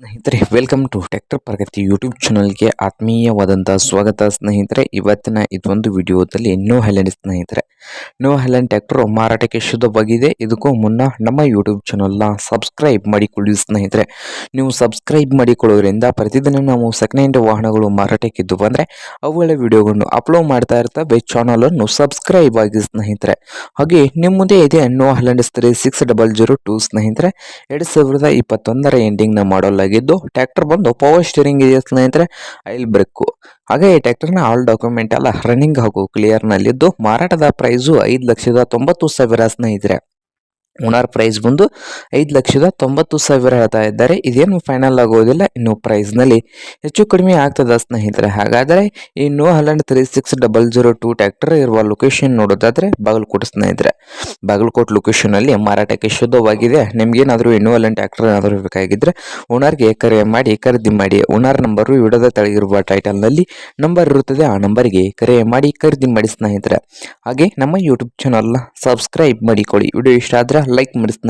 ಸ್ನೇಹಿತರೆ welcome to tractor Pragati YouTube ಚಾನಲ್ಗೆ ಆತ್ಮೀಯವಾದಂಥ ಸ್ವಾಗತ ಸ್ನೇಹಿತರೆ. ಇವತ್ತಿನ ಇದೊಂದು ವಿಡಿಯೋದಲ್ಲಿ ನ್ಯೂ ಹೈಲ್ಯಾಂಡ್ ಸ್ನೇಹಿತರೆ. ನೋ ಹೈಲ್ಯಾಂಡ್ ಟ್ಯಾಕ್ಟರ್ ಮಾರಾಟಕ್ಕೆ ಶುದ್ಧವಾಗಿದೆ. ಇದಕ್ಕೂ ಮುನ್ನ ನಮ್ಮ ಯೂಟ್ಯೂಬ್ ಚಾನಲ್ನ ಸಬ್ಸ್ಕ್ರೈಬ್ ಮಾಡಿಕೊಳ್ಳಿ ಸ್ನೇಹಿತರೆ. ನೀವು ಸಬ್ಸ್ಕ್ರೈಬ್ ಮಾಡಿಕೊಳ್ಳೋದ್ರಿಂದ ಪ್ರತಿದಿನ ನಾವು ಸೆಕೆಂಡ್ ಹ್ಯಾಂಡ್ ವಾಹನಗಳು ಮಾರಾಟಕ್ಕಿದ್ದು ಬಂದರೆ ಅವುಗಳ ವಿಡಿಯೋಗಳನ್ನು ಅಪ್ಲೋಡ್ ಮಾಡ್ತಾ ಇರ್ತವೆ. ಚಾನಲನ್ನು ಸಬ್ಸ್ಕ್ರೈಬ್ ಆಗಿ ಸ್ನೇಹಿತರೆ. ಹಾಗೆ ನಿಮ್ಮ ಮುಂದೆ ಇದೆ New Holland three six double zero two ಸ್ನೇಹಿತರೆ. ಎರಡು ಸಾವಿರದ ಇಪ್ಪತ್ತೊಂದರ ಎಂಡಿಂಗ್ನ ಮಾಡಲ್ ಆಗಿದ್ದು ಟ್ರ್ಯಾಕ್ಟರ್ ಬಂದು ಪವರ್ ಸ್ಟೀರಿಂಗ್ ಇದೆ ಸ್ನೇಹಿತರೆ ಐಲ್ ಬ್ರೇಕು. ಹಾಗೆ ಈ ಟ್ರ್ಯಾಕ್ಟರ್ನ ಆಲ್ ಡಾಕ್ಯುಮೆಂಟ್ ಎಲ್ಲ ರನ್ನಿಂಗ್ ಹಾಗೂ ಕ್ಲಿಯರ್ನಲ್ಲಿದ್ದು ಮಾರಾಟದ ಪ್ರೈಸು ಐದು ಲಕ್ಷದ ತೊಂಬತ್ತು ಸಾವಿರ ಸ್ನೇಹಿತರೆ. ಓನರ್ ಪ್ರೈಸ್ ಬಂದು ಐದು ಲಕ್ಷದ ತೊಂಬತ್ತು ಸಾವಿರ ಹೇಳ್ತಾ ಇದ್ದಾರೆ. ಇದೇನು ಫೈನಲ್ ಆಗೋದಿಲ್ಲ ಇನ್ನು ಪ್ರೈಸ್ನಲ್ಲಿ ಹೆಚ್ಚು ಕಡಿಮೆ ಆಗ್ತದ ಸ್ನೇಹಿತರೆ. ಹಾಗಾದರೆ ಈ New Holland three six double zero two tractor ಇರುವ ಲೊಕೇಶನ್ ನೋಡೋದಾದ್ರೆ ಬಾಗಲಕೋಟೆ ಸ್ನೇಹಿತರೆ. ಬಾಗಲಕೋಟೆ ಲೊಕೇಶನಲ್ಲಿ ಮಾರಾಟಕ್ಕೆ ಶುದ್ಧವಾಗಿದೆ. ನಿಮ್ಗೇನಾದರೂ ಇನ್ನೂ ಹಲ್ಯಾಂಡ್ ಟ್ರ್ಯಾಕ್ಟರ್ ಏನಾದರೂ ಬೇಕಾಗಿದ್ದರೆ ಓನರ್ಗೆ ಕರೆ ಮಾಡಿ, ಖರೀದಿ ಮಾಡಿ. ಓನರ್ ನಂಬರು ವಿಡದ ತಳಗಿರುವ ಟೈಟಲ್ನಲ್ಲಿ ನಂಬರ್ ಇರುತ್ತದೆ, ಆ ನಂಬರ್ಗೆ ಕರೆ ಮಾಡಿ, ಖರೀದಿ ಮಾಡಿ ಸ್ನೇಹಿತರೆ. ಹಾಗೆ ನಮ್ಮ ಯೂಟ್ಯೂಬ್ ಚಾನಲ್ನ ಸಬ್ಸ್ಕ್ರೈಬ್ ಮಾಡಿಕೊಳ್ಳಿ. ವಿಡಿಯೋ ಇಷ್ಟ ಆದರೆ ಲೈಕ್ ಮಾಡಿ ಸ್ನೇಹಿತರೆ